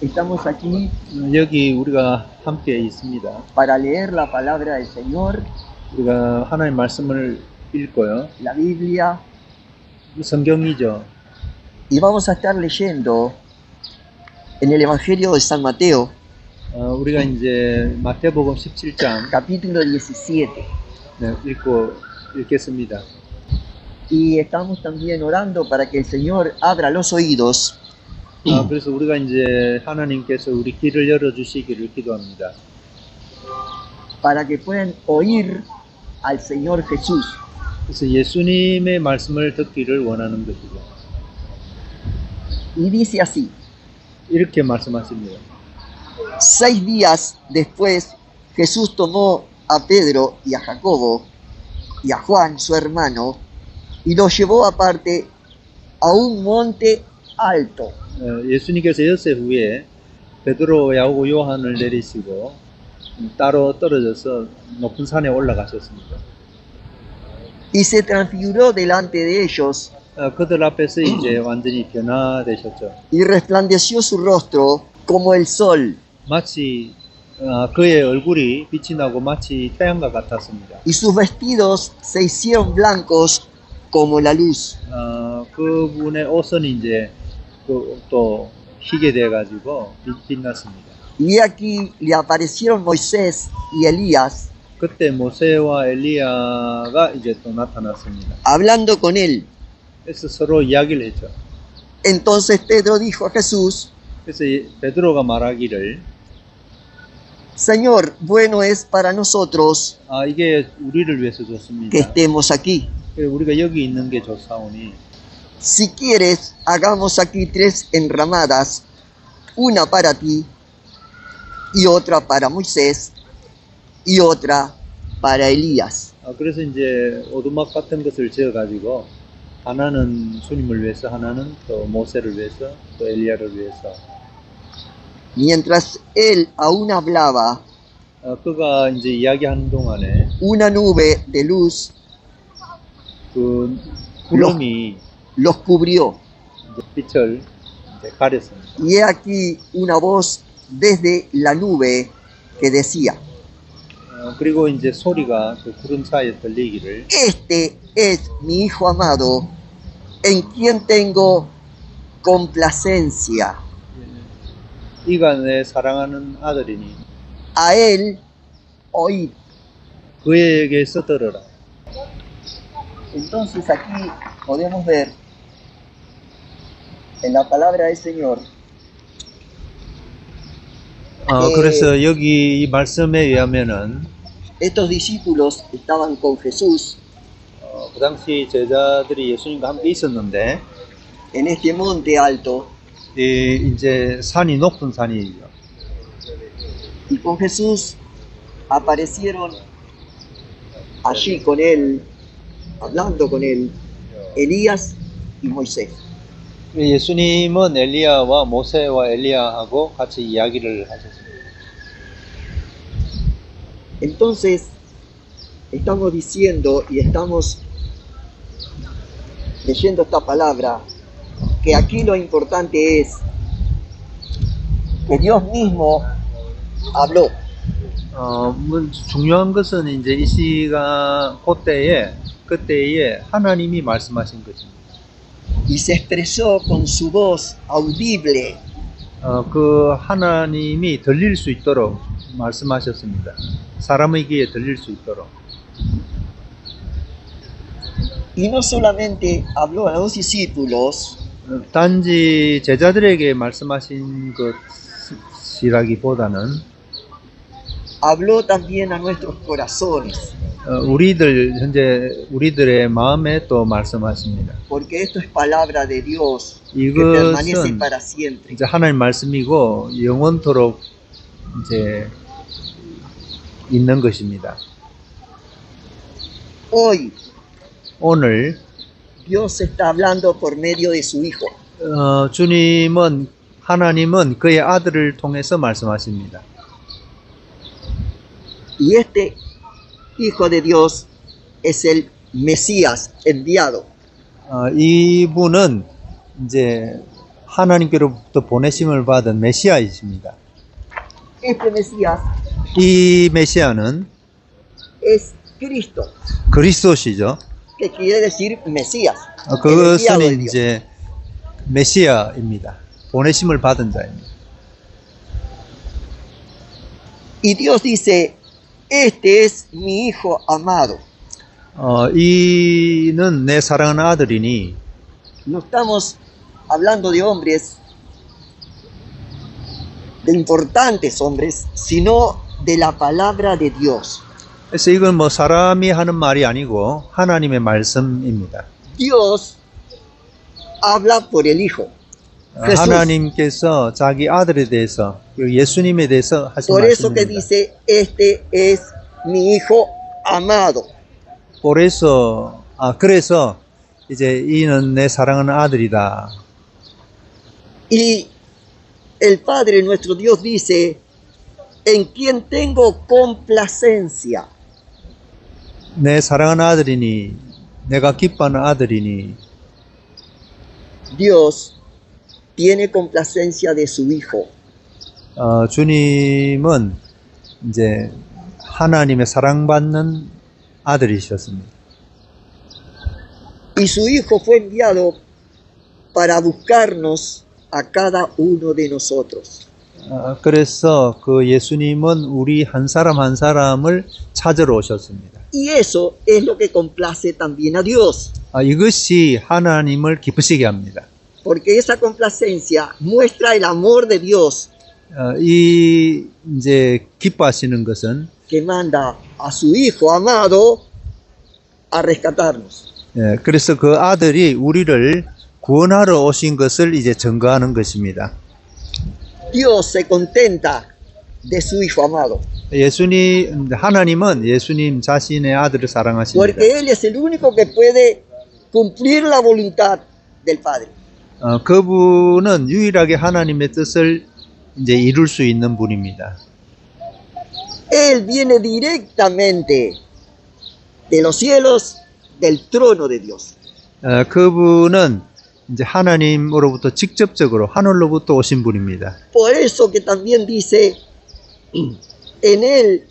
Estamos aquí 여기 우리가 함께 있습니다. para leer la palabra del Señor, 우리가 하나님 말씀을 읽고요. la Biblia, 성경이죠. y vamos a estar leyendo en el Evangelio de San Mateo, 어, 우리가 이제 마태복음 17장 capítulo 17. 네, 읽고 읽겠습니다. Y estamos también orando para que el Señor abra los oídos 아, 그래서 우리가 이제 하나님께서 우리 귀를 열어 주시기를 기도합니다. para que puedan oír al Señor Jesús. 그래서 예수님의 말씀을 듣기를 원하는 것이죠. Y dice así, 이렇게 말씀하십니다. seis días después Jesús tomó a Pedro y a Jacobo y a Juan, su hermano, y los llevó aparte a un monte alto. 어, 예수님께서 여세 후에 베드로, 야고보, 요한을 내리시고 따로 떨어져서 높은 산에 올라가셨습니다. Y se transfiguró delante de ellos 어, 그들 앞에서 이제 완전히 변화되셨죠. y resplandeció su rostro como el sol 마치 어, 그의 얼굴이 빛이 나고 마치 태양과 같았습니다. y sus vestidos se hicieron blancos como la luz. 어, 그분의 옷은 이제 그, 또 희게 돼가지고 빛- 빛났습니다. Y aquí le aparecieron Moisés y Elías 그때 모세와 엘리야가 이제 또 나타났습니다. hablando con él. 그래서 서로 이야기를 했죠. Entonces Pedro dijo a Jesús, 그래서 이- 베드로가 말하기를 Señor, bueno es para nosotros 아 이게 우리를 위해서 que 좋습니다. estemos aquí. 그래서 우리가 여기 있는 게 좋사오니 Si quieres, hagamos aquí tres enramadas, una para ti y otra para Moisés y otra para Elías. 아, 그래서 이제 오두막 같은 것을 지어 가지고 하나는 주님을 위해서 하나는 또 모세를 위해서 또 엘리야를 위해서 Mientras él aún hablaba, 어, 그가 이제 이야기하는 동안에 una nube de luz 그 구름이 los los cubrió. Y he aquí una voz desde la nube que decía, este es mi hijo amado, en quien tengo complacencia. A él oí. Entonces aquí podemos ver en la palabra del Señor 어, 예. 그래서 여기 이 말씀에 의하면은 estos discípulos estaban con Jesús 어, 그 당시 제자들이 예수님과 함께 있었는데 en este monte alto 이 이제 산이 높은 산이죠. y con Jesús aparecieron allí con él, hablando con él, Elías y Moisés. 예수님은 엘리야와 모세와 엘리야하고 같이 이야기를 하셨습니다. Entonces, estamos diciendo y estamos leyendo esta palabra, que aquí lo importante es que Dios mismo habló. 어, 뭐 중요한 것은 이제 이 시간 그때에 그때에 하나님이 말씀하신 것입니다. Y se expresó con su voz audible 어, 그 하나님이 들릴 수 있도록 말씀하셨습니다. 사람의 귀에 들릴 수 있도록. y no solamente habló a los discípulos, 어, 단지 제자들에게 말씀하신 것이라기보다는 habló también a nuestros corazones, 어, 우리들 현재 우리들의 마음에 또 말씀하십니다. porque esto es palabra de Dios que permanece 이것은 para siempre. 이제 하나님 말씀이고 영원토록 이제 있는 것입니다. Hoy 오늘 Dios está hablando por medio de su Hijo. 어, 주님은 하나님은 그의 아들을 통해서 말씀하십니다. Y este Hijo de Dios es el Mesías enviado. 어, 이분은 이제 하나님께로부터 보내심을 받은 메시아이십니다. Este Mesías 이 메시아는 es Cristo, 그리스도시죠. que quiere decir Mesías. 어, el enviado de 그것은 Dios. 이제 메시아입니다. 보내심을 받은 자입니다. Y Dios dice, este es mi hijo amado. 어, 이는 내 사랑하는 아들이니 No estamos hablando de hombres, de importantes hombres, sino de la palabra de Dios. 그래서 이건 뭐 사람이 하는 말이 아니고 하나님의 말씀입니다. Dios habla por el Hijo. 어, 예수. 하나님께서 자기 아들에 대해서 그 예수님에 대해서 하신 Por eso que 말씀입니다. dice, este es mi hijo amado. 그래서 아 그래서 이제 이는 내 사랑하는 아들이다. Y el Padre nuestro Dios dice, en quien tengo complacencia. 내 사랑하는 아들이니 내가 기뻐하는 아들이니 Dios tiene complacencia de su Hijo. 어, 주님은 이제 하나님의 사랑받는 아들이셨습니다. Y su Hijo fue enviado para buscarnos a cada uno de nosotros. 어, 그래서 그 예수님은 우리 한 사람 한 사람을 찾으러 오셨습니다. Y eso es lo que complace también a Dios, 아, 이것이 하나님을 기쁘시게 합니다. porque esa complacencia muestra el amor de Dios 어, 이 이제 기뻐하시는 것은 que manda a su Hijo amado a rescatarnos. 예, 그래서 그 아들이 우리를 구원하러 오신 것을 이제 증거하는 것입니다. Dios se contenta de su Hijo amado, 예수님 하나님은 예수님 자신의 아들을 사랑하십니다. porque Él es el único que puede cumplir la voluntad del Padre. 어, 그분은 유일하게 하나님의 뜻을 이제 이룰 수 있는 분입니다. Él viene directamente de los cielos, del trono de Dios. 어, 그분은 이제 하나님으로부터 직접적으로 하늘로부터 오신 분입니다. Por eso que también dice, en Él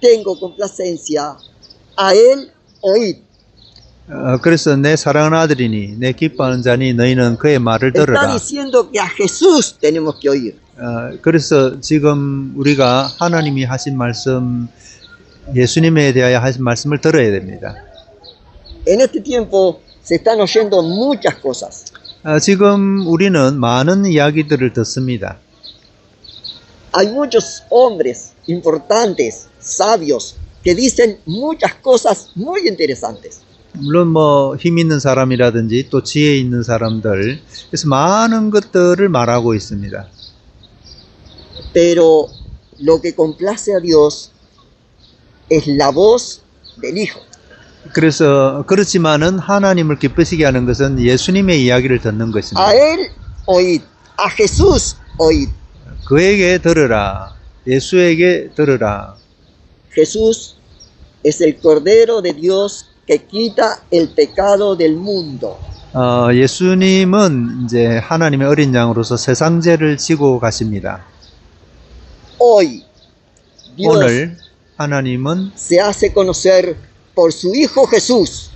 tengo complacencia, a Él oíd. 어, 그래서 내 사랑하는 아들이니 내 기뻐하는 자니 너희는 그의 말을 들으라. 어, 그래서 지금 우리가 하나님이 하신 말씀, 예수님에 대하여 하신 말씀을 들어야 됩니다. 어, 지금 우리는 많은 이야기들을 듣습니다. Hay muchos hombres importantes, sabios, que dicen muchas cosas muy interesantes. 물론 뭐 힘 있는 사람이라든지 또 지혜 있는 사람들, 그래서 많은 것들을 말하고 있습니다. Pero lo que complace a Dios es la voz del Hijo. 그래서 그렇지만은 하나님을 기쁘시게 하는 것은 예수님의 이야기를 듣는 A 것입니다. Él oíd, a Jesús oíd. 그에게 들으라. 예수에게 들으라. Jesús es el Cordero de Dios que quita el pecado del mundo. 어, 예수님은 이제 하나님의 어린 양으로서 세상 죄를 지고 가십니다. Hoy Dios 오늘 하나님은 se hace conocer por su Hijo Jesús.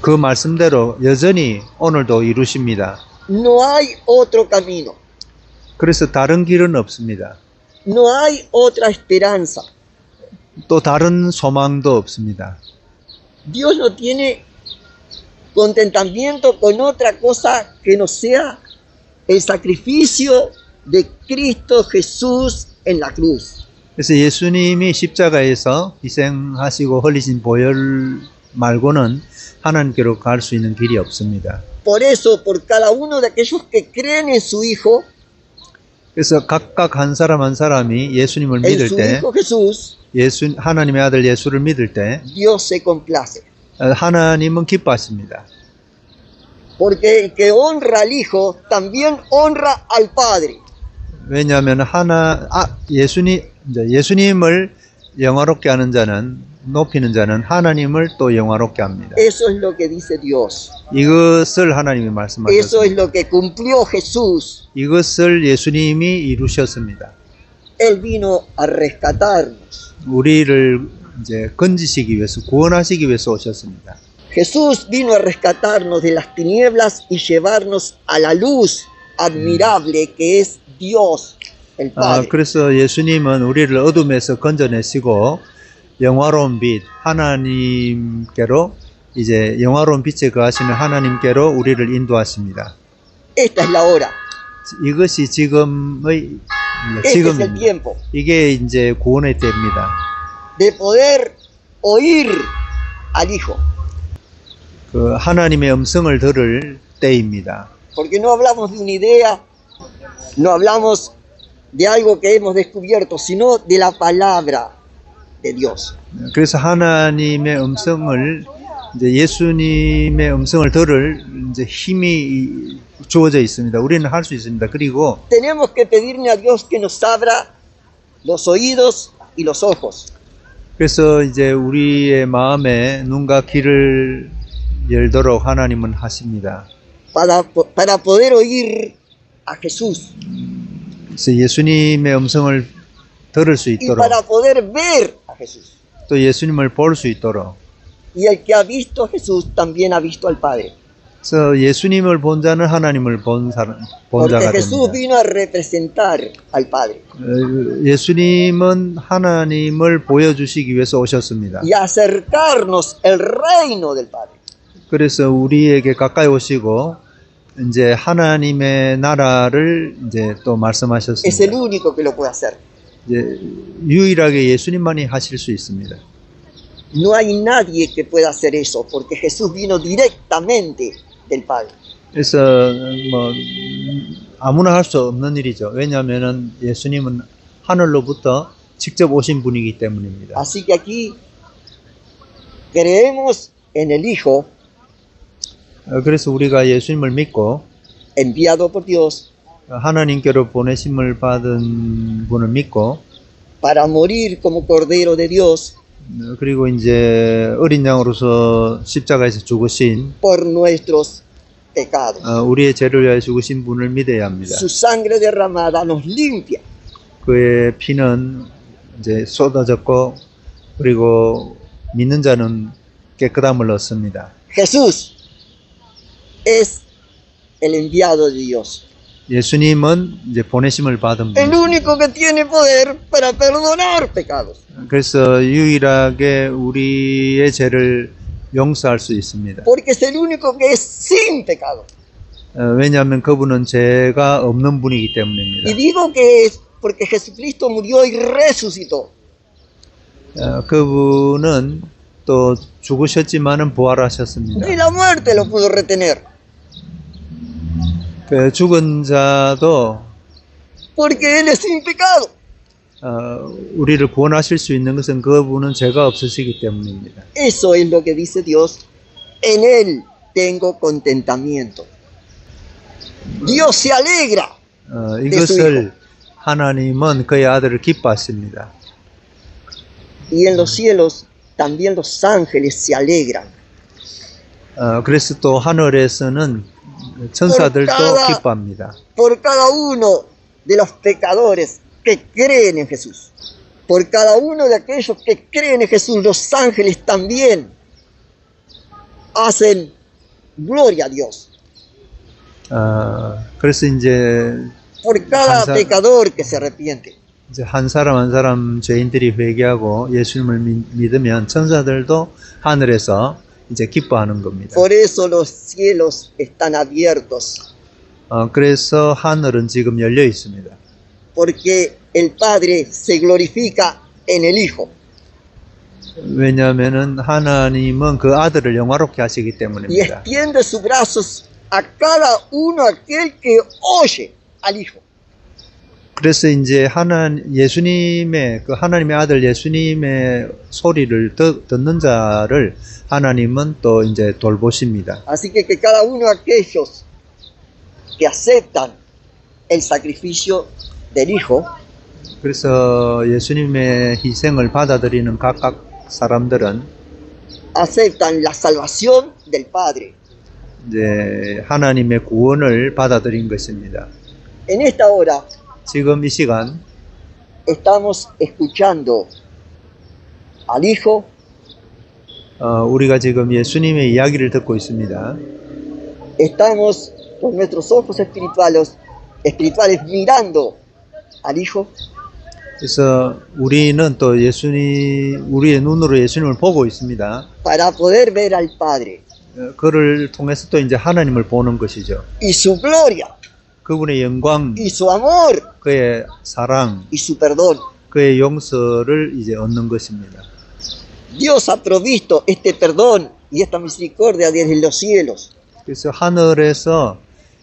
그 말씀대로 여전히 오늘도 이루십니다. No hay otro camino, 그래서 다른 길은 없습니다. no hay otra esperanza. 또 다른 소망도 없습니다. Dios no tiene contentamiento con otra cosa que no sea el sacrificio de Cristo Jesús en la cruz. 그래서 예수님이 십자가에서 희생하시고 흘리신 보혈 말고는 하나님께로 갈 수 있는 길이 없습니다. Por eso, por cada uno de aquellos que creen en su Hijo, 그래서 각각 한 사람 한 사람이 예수님을 믿을 때, 예수 하나님의 아들 예수를 믿을 때. 어, 하나님은 기뻐하십니다. 왜냐하면 하나 아 예수님 예수님을 영화롭게 하는 자는 높이는 자는 하나님을 또 영화롭게 합니다. Eso es lo que dice Dios. 이것을 하나님이 Eso es 말씀하셨습니다. lo que cumplió Jesús. 이것을 예수님이 이루셨습니다. Él vino a rescatarnos. 우리를 이제 건지시기 위해서 구원하시기 위해서 오셨습니다. Jesús vino a rescatarnos de las tinieblas y llevarnos a la luz admirable que es Dios, el 아, Padre. 그래서 예수님은 우리를 어둠에서 건져내시고 영화로운 빛 하나님께로 이제 영화로운 빛에 거하시는 하나님께로 우리를 인도하십니다. Esta es la hora. 이것이 지금의 tiempo 이게 이제 구원의 때입니다. de poder oír al Hijo. 그 하나님의 음성을 들을 때입니다. Porque no hablamos de una idea, no hablamos de algo que hemos descubierto, sino de la palabra de Dios. 그래서 하나님의 음성을 이제 예수님의 음성을 들을 이제 힘이 주어져 있습니다. 우리는 할 수 있습니다. 그리고 Tenemos que pedirle a Dios que nos abra los oídos y los ojos 그래서 이제 우리의 마음에 눈과 귀를 열도록 하나님은 하십니다. para, para poder oír a Jesús 그래서 예수님의 음성을 들을 수 y 있도록 para poder ver a Jesús. 또 예수님을 볼 수 있도록 Y el que ha visto a Jesús también ha visto al Padre. 그래서 예수님을 본 자는 하나님을 본 사람 본 Porque 자가 Jesús 됩니다. vino a representar al Padre 어, 예수님은 하나님을 보여주시기 위해서 오셨습니다. y acercarnos el reino del Padre. 그래서 우리에게 가까이 오시고 이제 하나님의 나라를 이제 또 Es el 말씀하셨습니다. 이제 유일하게 예수님만이 하실 수 있습니다. No hay nadie que pueda hacer eso, porque Jesús vino directamente del Padre. 그래서 뭐 아무나 할 수 없는 일이죠. 왜냐하면은 예수님은 하늘로부터 직접 오신 분이기 때문입니다. Así que aquí creemos en el Hijo 어, 그래서 우리가 예수님을 믿고 enviado por Dios 하나님께로 보내심을 받은 분을 믿고 para morir como Cordero de Dios 어, 그리고 이제 어린 양으로서 십자가에서 죽으신 por nuestros pecados. 어, 우리의 죄를 위하여 죽으신 분을 믿어야 합니다. Su sangre derramada nos limpia. 그의 피는 이제 쏟아졌고 그리고 믿는 자는 깨끗함을 얻습니다. Jesús es el enviado de Dios. 예수님은 이제 보내심을 받은 El 분. único que tiene poder para perdonar pecados. 그래서 유일하게 우리의 죄를 용서할 수 있습니다. Porque es el único que es sin pecado. 어, 왜냐하면 그분은 죄가 없는 분이기 때문입니다. Y digo que es porque Jesucristo murió y resucitó. 어, 그분은 또 죽으셨지만은 부활하셨습니다. Ni la muerte lo pudo retener. 그 죽은 자도 Porque Él es sin pecado. 어, 우리를 구원하실 수 있는 것은 그분은 죄가 없으시기 때문입니다. Eso es lo que dice Dios. En Él tengo contentamiento. Dios se alegra. 어, 이것을 하나님은 그의 아들을 기뻐하십니다. Y en los cielos también los ángeles se alegran. 어, 그래서 또 하늘에서는 천사들도 cada- 기뻐합니다. por cada uno de los pecadores que creen en Jesús. Por cada uno de aquellos que creen en Jesús, los ángeles también hacen gloria a Dios. 어, 그래서 이제 Por cada Hansa- pecador que se arrepiente. 이제 한 사람 한 사람 죄인들이 회개하고 예수님을 믿- 믿으면 천사들도 하늘에서 이제 기뻐하는 겁니다. Por eso los cielos están abiertos. 어, 그래서 하늘은 지금 열려 있습니다. Porque el Padre se glorifica en el Hijo. 왜냐하면은 하나님은 그 아들을 영화롭게 하시기 Y 때문입니다. extiende sus brazos a cada uno aquel que oye al Hijo. 그래서 이제 하나 예수님의 그 하나님의 아들 예수님의 소리를 듣, 듣는 자를 하나님은 또 이제 돌보십니다. Así que que cada uno de aquellos que aceptan el sacrificio del Hijo 그래서 예수님의 희생을 받아들이는 각각 사람들은 aceptan la salvación del Padre. 이제 하나님의 구원을 받아들인 것입니다. En esta hora 지금 이 시간 estamos escuchando al Hijo 어, 우리가 지금 예수님의 이야기를 듣고 있습니다. estamos con nuestros ojos espirituales, espirituales mirando al Hijo 그래서 우리는 또 예수님 우리의 눈으로 예수님을 보고 있습니다. para poder ver al Padre 어, 그를 통해서 또 이제 하나님을 보는 것이죠. y su gloria 그분의 영광, y su amor 그의 사랑, y su perdón. 그의 용서를 이제 얻는 것입니다. Dios ha provisto este perdón y esta misericordia desde los cielos 그래서 하늘에서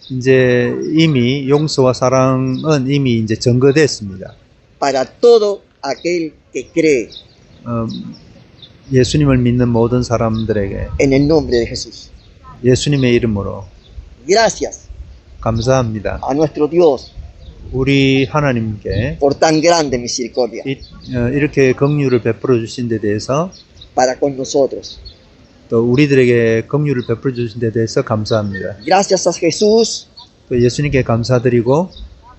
이제 이미 용서와 사랑은 이미 이제 증거됐습니다. para todo aquel que cree 어, 예수님을 믿는 모든 사람들에게 en el nombre de Jesús. 예수님의 이름으로 Gracias 감사합니다. a nuestro Dios 우리 하나님께 por tan grande misericordia 이, 어, 이렇게 긍휼을 베풀어 주신 데 대해서 para con nosotros. 또 우리들에게 긍휼을 베풀어 주신 데 대해서 감사합니다. Gracias a Jesús, 또 예수님께 감사드리고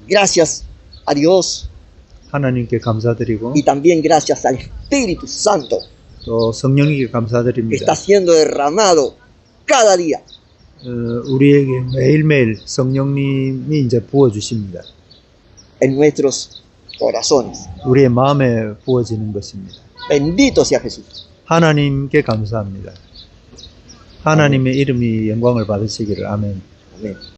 gracias a Dios 하나님께 감사드리고 y también gracias al Espíritu Santo 또 성령님께 que 감사드립니다. está siendo derramado cada día 어, 우리에게 매일매일 성령님이 이제 부어 주십니다. en nuestros corazones. 우리의 마음에 부어지는 것입니다. Bendito sea Jesús. 하나님께 감사합니다. 하나님의 이름이 영광을 받으시기를 아멘. Amén.